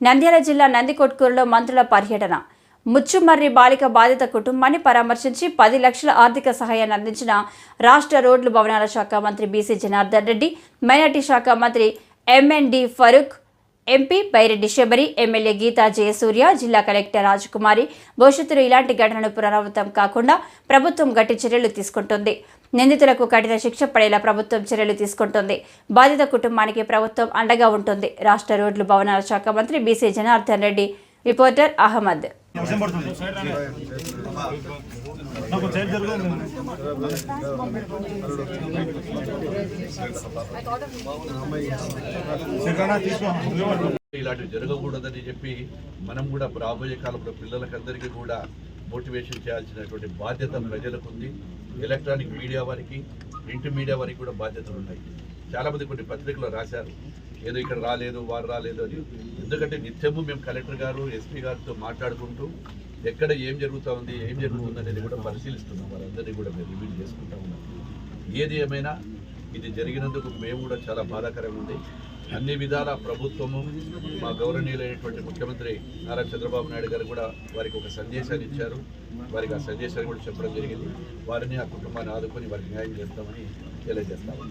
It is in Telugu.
నంద్యాల జిల్లా నందికొట్కూరులో మంత్రుల పర్యటన ముచ్చుమర్రి బాలిక బాధిత కుటుంబాన్ని పరామర్శించి పది లక్షల ఆర్థిక సహాయాన్ని అందించిన రాష్ట్ర రోడ్లు భవనాల శాఖ మంత్రి బీసీ జనార్దన్ రెడ్డి మైనార్టీ శాఖ మంత్రి MND Farooq MP Byreddy Shabari MLA Geetha Jayasurya జిల్లా కలెక్టర్ రాజకుమారి భవిష్యత్తులో ఇలాంటి ఘటనలు పునరావృతం కాకుండా ప్రభుత్వం గట్టి చర్యలు తీసుకుంటుంది. నిందితులకు కఠిన శిక్ష పడేలా ప్రభుత్వం చర్యలు తీసుకుంటుంది. బాధిత కుటుంబానికి ప్రభుత్వం అండగా ఉంటుంది. రాష్ట్ర రోడ్లు భవనాల శాఖ మంత్రి బీసీ జనార్దన్ రెడ్డి రిపోర్టర్ అహ్మద్. వర్షం పడుతుంది. నాకు సైడ్ జరుగు సెకండ్ తీసుకో. ఇలాంటివి జరగకూడదని చెప్పి మనం కూడా రాబోయే కాలంలో పిల్లలకందరికీ కూడా మోటివేషన్ చేయాల్సినటువంటి బాధ్యత ప్రజలకు ఉంది ఎలక్ట్రానిక్ మీడియా వారికి ప్రింట్ మీడియా వారికి కూడా బాధ్యతలు ఉన్నాయి చాలామంది కొన్ని పత్రికలు రాశారు. ఏదో ఇక్కడ రాలేదు వారు రాలేదు అని. ఎందుకంటే నిత్యము మేము కలెక్టర్ గారు ఎస్పీ గారితో మాట్లాడుకుంటూ ఎక్కడ ఏం జరుగుతూ ఉంది ఏం జరుగుతుంది అనేది కూడా పరిశీలిస్తున్నాం. వారందరినీ కూడా మేము రివ్యూ చేసుకుంటా ఉన్నాం. ఏది ఏమైనా ఇది జరిగినందుకు మేము కూడా చాలా బాధాకరంగా ఉంది. అన్ని విధాల ప్రభుత్వము మా గౌరవనీయులైనటువంటి ముఖ్యమంత్రి నారా చంద్రబాబు నాయుడు గారు కూడా వారికి ఒక సందేశాన్ని ఇచ్చారు. వారికి ఆ సందేశాన్ని కూడా చెప్పడం జరిగింది. వారిని ఆ కుటుంబాన్ని ఆదుకొని వారికి న్యాయం చేస్తామని తెలియజేస్తాము